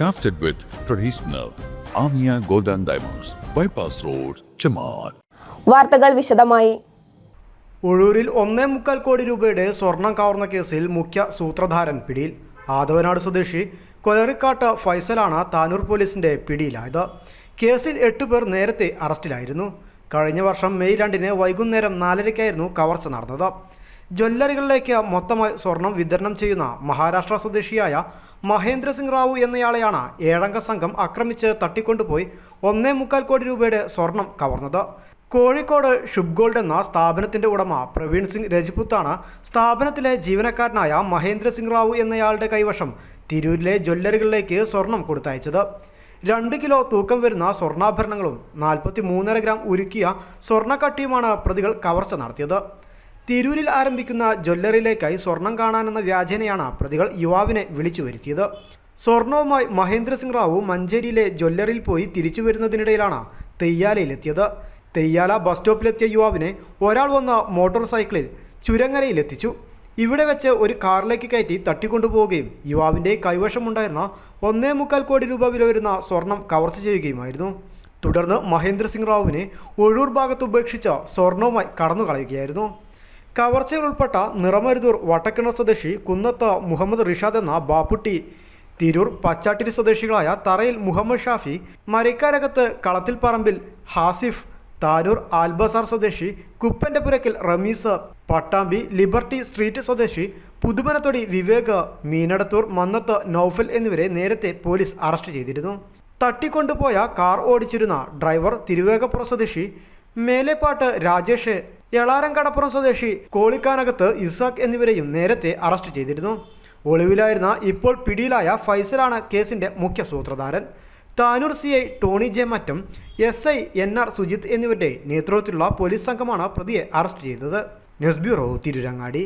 Crafted with traditional Amia Golden Diamonds, Bypass Road, Chamar. വാർത്തകൾ വിശദമായി. ഉഴൂരിൽ ഒന്നേ മുക്കാൽ കോടി രൂപയുടെ സ്വർണം കവർന്ന കേസിൽ മുഖ്യ സൂത്രധാരൻ പിടിയിൽ. ആദവനാട് സ്വദേശി കൊലറിക്കാട്ട് ഫൈസലാണ് താനൂർ പോലീസിന്റെ പിടിയിലായത്. കേസിൽ എട്ട് പേർ നേരത്തെ അറസ്റ്റിലായിരുന്നു. കഴിഞ്ഞ വർഷം മെയ് രണ്ടിന് വൈകുന്നേരം നാലരയ്ക്കായിരുന്നു കവർച്ച നടന്നത്. ജ്വല്ലറികളിലേക്ക് മൊത്തമായി സ്വർണം വിതരണം ചെയ്യുന്ന മഹാരാഷ്ട്ര സ്വദേശിയായ മഹേന്ദ്ര സിംഗ് റാവു എന്നയാളെയാണ് ഏഴംഗ സംഘം ആക്രമിച്ച് തട്ടിക്കൊണ്ടുപോയി ഒന്നേ മുക്കാൽ കോടി രൂപയുടെ സ്വർണം കവർന്നത്. കോഴിക്കോട് ഷുബ് ഗോൾഡ് എന്ന സ്ഥാപനത്തിന്റെ ഉടമ പ്രവീൺ സിംഗ് രജ്പുത്താണ് സ്ഥാപനത്തിലെ ജീവനക്കാരനായ മഹേന്ദ്ര സിംഗ് റാവു എന്നയാളുടെ കൈവശം തിരൂരിലെ ജ്വല്ലറികളിലേക്ക് സ്വർണം കൊടുത്തയച്ചത്. രണ്ട് കിലോ തൂക്കം വരുന്ന സ്വർണാഭരണങ്ങളും നാൽപ്പത്തി മൂന്നര ഗ്രാം ഉരുക്കിയ സ്വർണക്കട്ടിയുമാണ് പ്രതികൾ കവർച്ച നടത്തിയത്. തിരൂരിൽ ആരംഭിക്കുന്ന ജ്വല്ലറിയിലേക്കായി സ്വർണം കാണാനെന്ന വ്യാജേനയാണ് പ്രതികൾ യുവാവിനെ വിളിച്ചു വരുത്തിയത്. സ്വർണവുമായി മഹേന്ദ്ര സിംഗ് റാവു മഞ്ചേരിയിലെ ജ്വല്ലറിയിൽ പോയി തിരിച്ചു വരുന്നതിനിടയിലാണ് തെയ്യാലയിലെത്തിയത്. തെയ്യാല ബസ് സ്റ്റോപ്പിലെത്തിയ യുവാവിനെ ഒരാൾ വന്ന മോട്ടോർ സൈക്കിളിൽ ചുരങ്ങരയിലെത്തിച്ചു. ഇവിടെ വെച്ച് ഒരു കാറിലേക്ക് കയറ്റി തട്ടിക്കൊണ്ടുപോവുകയും യുവാവിന്റെ കൈവശമുണ്ടായിരുന്ന ഒന്നേ മുക്കാൽ കോടി രൂപ വില വരുന്ന സ്വർണം കവർച്ച ചെയ്യുകയുമായിരുന്നു. തുടർന്ന് മഹേന്ദ്ര സിംഗ് റാവുവിനെ ഒഴൂർ ഭാഗത്ത് ഉപേക്ഷിച്ച സ്വർണവുമായി കടന്നു കളയുകയായിരുന്നു കവർച്ചയിൽ ഉൾപ്പെട്ട നിറമരുതൂർ വട്ടക്കിണർ സ്വദേശി കുന്നത്ത് മുഹമ്മദ് റിഷാദ് എന്ന ബാപ്പുട്ടി തിരൂർ പച്ചാട്ടിരി സ്വദേശികളായ തറയിൽ മുഹമ്മദ് ഷാഫി മരക്കാരകത്ത് കളത്തിൽ പറമ്പിൽ ഹാസിഫ് താനൂർ ആൽബസാർ സ്വദേശി കുപ്പന്റെ പുരക്കിൽ റമീസ് പട്ടാമ്പി ലിബർട്ടി സ്ട്രീറ്റ് സ്വദേശി പുതുമനത്തൊടി വിവേക് മീനടത്തൂർ മന്നത്ത് നൌഫൽ എന്നിവരെ നേരത്തെ പോലീസ് അറസ്റ്റ് ചെയ്തിരുന്നു. തട്ടിക്കൊണ്ടുപോയ കാർ ഓടിച്ചിരുന്ന ഡ്രൈവർ തിരുവേഗപ്പുറ സ്വദേശി മേലെപ്പാട്ട് രാജേഷ് എളാരം കടപ്പുറം സ്വദേശി കോളിക്കാനകത്ത് ഇസാഖ് എന്നിവരെയും നേരത്തെ അറസ്റ്റ് ചെയ്തിരുന്നു. ഒളിവിലായിരുന്ന ഇപ്പോൾ പിടിയിലായ ഫൈസലാണ് കേസിന്റെ മുഖ്യ സൂത്രധാരൻ. Tanur C I Tony J മറ്റും S I N R Sujith എന്നിവരുടെ നേതൃത്വത്തിലുള്ള പോലീസ് സംഘമാണ് പ്രതിയെ അറസ്റ്റ് ചെയ്തത്. News bureau Tirurangadi.